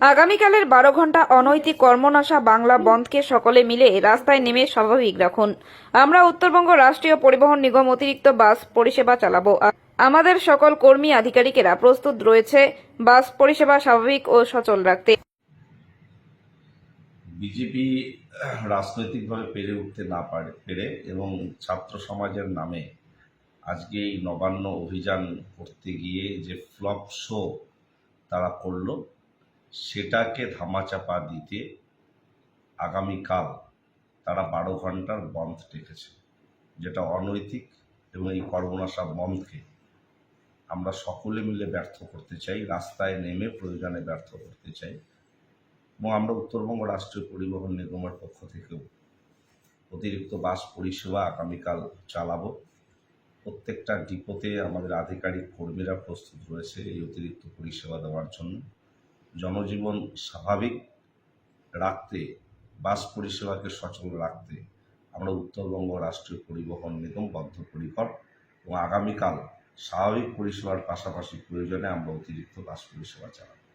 আগামীকালের বারো ঘণ্টা অনৈতিক কর্মনাশা বাংলা বন্ধকে সকলে মিলে রাস্তায় নেমে স্বাভাবিক রাখুন। আমরা উত্তরবঙ্গ রাষ্ট্রীয় পরিবহন নিগম অতিরিক্ত বাস পরিষেবা চালাবো। আমাদের সকল কর্মী আধিকারিকেরা প্রস্তুত রয়েছে বাস পরিষেবা স্বাভাবিক ও সচল রাখতে। বিজেপি রাজনৈতিকভাবে পেরে উঠতে না পারে পেরে এবং ছাত্র সমাজের নামে আজকে এই নবান্ন অভিযান করতে গিয়ে যে ফ্লপ শো তারা করল সেটাকে ধামাচাপা দিতে আগামীকাল তারা বারো ঘণ্টার বন্ধ ডেকেছে, যেটা অনৈতিক এবং এই কর্মনাশা বন্ধকে আমরা সকলে মিলে ব্যর্থ করতে চাই, রাস্তায় নেমে প্রয়োজনে ব্যর্থ করতে চাই এবং আমরা উত্তরবঙ্গ রাষ্ট্রীয় পরিবহন নিগমের পক্ষ থেকেও অতিরিক্ত বাস পরিষেবা আগামীকাল চালাবো। প্রত্যেকটা ডিপোতে আমাদের আধিকারিক কর্মীরা প্রস্তুত রয়েছে এই অতিরিক্ত পরিষেবা দেওয়ার জন্য। জনজীবন স্বাভাবিক রাখতে, বাস পরিষেবাকে সচল রাখতে আমরা উত্তরবঙ্গ রাষ্ট্রীয় পরিবহন নিগম বদ্ধপরিকর এবং আগামীকাল স্বাভাবিক পরিষেবার পাশাপাশি প্রয়োজনে আমরা অতিরিক্ত বাস পরিষেবা চালাবো।